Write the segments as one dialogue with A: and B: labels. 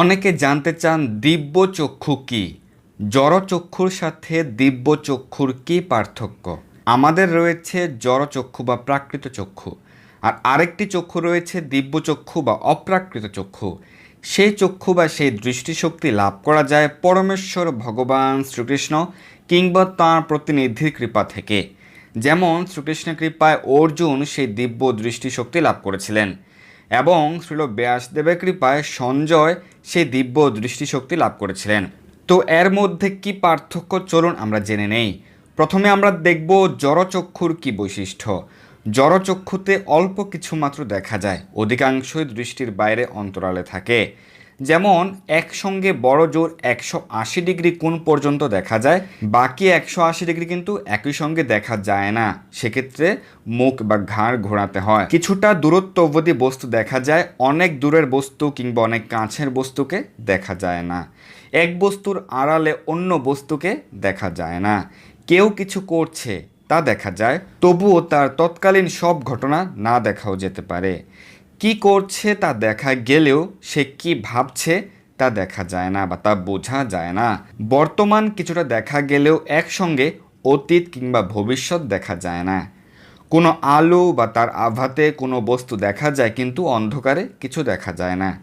A: অনেকে জানতে চান দিব্য চক্ষু কি? জড়চক্ষুর সাথে দিব্য চক্ষুর কি পার্থক্য? আমাদের রয়েছে জড়চক্ষু বা প্রাকৃত চক্ষু, আর আরেকটি চক্ষু রয়েছে দিব্য চক্ষু বা অপ্রাকৃত চক্ষু। সেই চক্ষু বা সেই দৃষ্টিশক্তি লাভ করা যায় পরমেশ্বর, ভগবান শ্রীকৃষ্ণ কিংবা তাঁর প্রতিনিধির কৃপা থেকে। যেমন শ্রীকৃষ্ণের কৃপায় অর্জুন সেই দিব্য দৃষ্টিশক্তি লাভ করেছিলেন। এবং শ্রীল ব্যাসদেবের কৃপায় সঞ্জয় সেই দিব্য দৃষ্টিশক্তি লাভ করেছিলেন। তো এর মধ্যে কি পার্থক্য চলুন আমরা জেনে নেই। প্রথমে আমরা দেখব জড়চক্ষুর কি বৈশিষ্ট্য। জড়চক্ষুতে অল্প কিছু মাত্র দেখা যায়, অধিকাংশই দৃষ্টির বাইরে অন্তরালে থাকে। যেমন একসঙ্গে বড় জোর একশো আশি ডিগ্রি কোণ পর্যন্ত দেখা যায়, বাকি একশো আশি ডিগ্রি কিন্তু একই সঙ্গে দেখা যায় না। সেক্ষেত্রে মুখ বা ঘাড় ঘোরাতে হয়। কিছুটা দূরত্ব অবধি বস্তু দেখা যায়, অনেক দূরের বস্তু কিংবা অনেক কাছের বস্তুকে দেখা যায় না। এক বস্তুর আড়ালে অন্য বস্তুকে দেখা যায় না। কেউ কিছু করছে, তা দেখা যায়, তবুও তার তৎকালীন সব ঘটনা না দেখাও যেতে পারে। কি করছে তা দেখা গেলেও সে কি ভাবছে তা দেখা যায় না বা তা বোঝা যায় না। বর্তমান কিছুটা দেখা গেলেও একসঙ্গে অতীত কিংবা ভবিষ্যৎ দেখা যায় না। কোনো আলো বা তার আভাতে কোনো বস্তু দেখা যায় কিন্তু অন্ধকারে কিছু দেখা যায় না।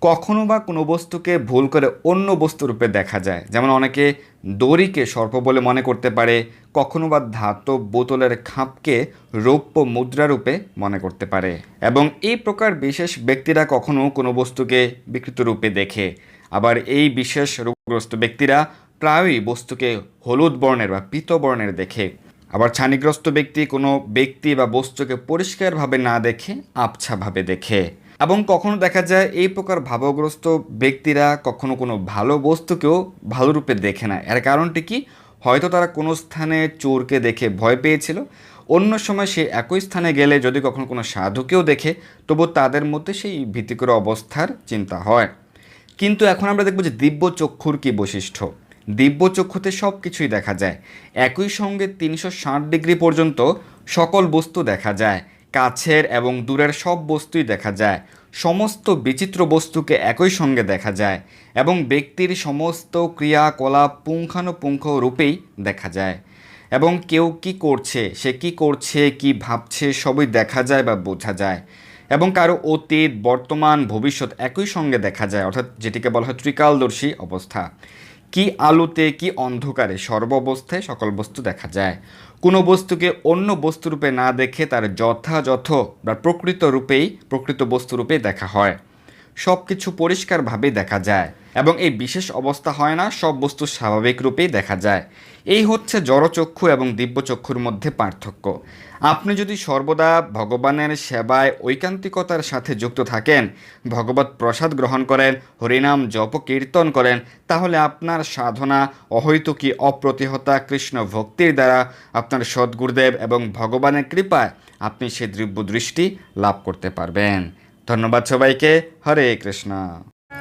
A: কখনো বা কোনো বস্তুকে ভুল করে অন্য বস্তু রূপে দেখা যায়। যেমন অনেকে দড়িকে সর্প বলে মনে করতে পারে, কখনো বা ধাতব বোতলের খাপকে রৌপ্য মুদ্রারূপে মনে করতে পারে। এবং এই প্রকার বিশেষ ব্যক্তিরা কখনো কোনো বস্তুকে বিকৃত রূপে দেখে। আবার এই বিশেষ রোগগ্রস্ত ব্যক্তিরা প্রায়ই বস্তুকে হলুদ বর্ণের বা পিত বর্ণের দেখে। আবার ছানিগ্রস্ত ব্যক্তি কোনো ব্যক্তি বা বস্তুকে পরিষ্কারভাবে না দেখে আবছাভাবে দেখে। এবং কখনো দেখা যায় এই প্রকার ভাবগ্রস্ত ব্যক্তিরা কখনো কোনো ভালো বস্তুকেও ভালো রূপে দেখে না। এর কারণটি কি? হয়তো তারা কোনো স্থানে চোরকে দেখে ভয় পেয়েছিল। অন্য সময় সে একই স্থানে গেলে যদি কখনো কোনো সাধুকেও দেখে তবু তাদের মধ্যে সেই ভীতিকর অবস্থার চিন্তা হয়। কিন্তু এখন আমরা দেখব যে দিব্য চক্ষুর কি বৈশিষ্ট্য। দিব্য চক্ষুতে সব কিছুই দেখা যায়। একই সঙ্গে তিনশো ষাট ডিগ্রি পর্যন্ত সকল বস্তু দেখা যায়। কাছের এবং দূরের সব বস্তুই দেখা যায়। সমস্ত বিচিত্র বস্তুকে একই সঙ্গে দেখা যায় এবং ব্যক্তির সমস্ত ক্রিয়াকলাপ পুঙ্খানুপুঙ্খ রূপেই দেখা যায়। এবং কেউ কি করছে, সে কি করছে, কি ভাবছে, সবই দেখা যায় বা বোঝা যায়। এবং কারও অতীত, বর্তমান, ভবিষ্যৎ একই সঙ্গে দেখা যায়, অর্থাৎ যেটিকে বলা হয় ত্রিকালদর্শী অবস্থা। কি আলোতে কি অন্ধকারে সর্ববস্থায় সকল বস্তু দেখা যায়। কোনো বস্তুকে অন্য বস্তুরূপে না দেখে তার যথাযথ বা প্রকৃত রূপেই, প্রকৃত বস্তুরূপে দেখা হয়। সব কিছু পরিষ্কারভাবে দেখা যায় এবং এই বিশেষ অবস্থা হয় না, সব বস্তু স্বাভাবিক রূপেই দেখা যায়। এই হচ্ছে জড়চক্ষু এবং দিব্যচক্ষুর মধ্যে পার্থক্য। আপনি যদি সর্বদা ভগবানের সেবায় ঐকান্তিকতার সাথে যুক্ত থাকেন, ভগবত প্রসাদ গ্রহণ করেন, হরিনাম জপ কীর্তন করেন, তাহলে আপনার সাধনা অহৈতুকী, অপ্রতিহতা কৃষ্ণ ভক্তির দ্বারা আপনার সদ্গুরুদেব এবং ভগবানের কৃপায় আপনি সে দিব্য দৃষ্টি লাভ করতে পারবেন। ধন্যবাদ সবাইকে। হরে কৃষ্ণ।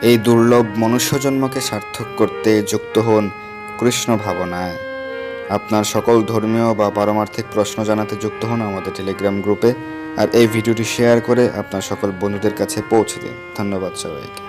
A: এই দুর্লভ মনুষ্য জন্মকে সার্থক করতে যুক্ত হন কৃষ্ণ ভাবনায়। আপনার সকল ধর্মীয় বা পারমার্থিক প্রশ্ন জানাতে যুক্ত হন আমাদের টেলিগ্রাম গ্রুপে। আর এই ভিডিওটি শেয়ার করে আপনার সকল বন্ধুদের কাছে পৌঁছে দিন। ধন্যবাদ সবাইকে।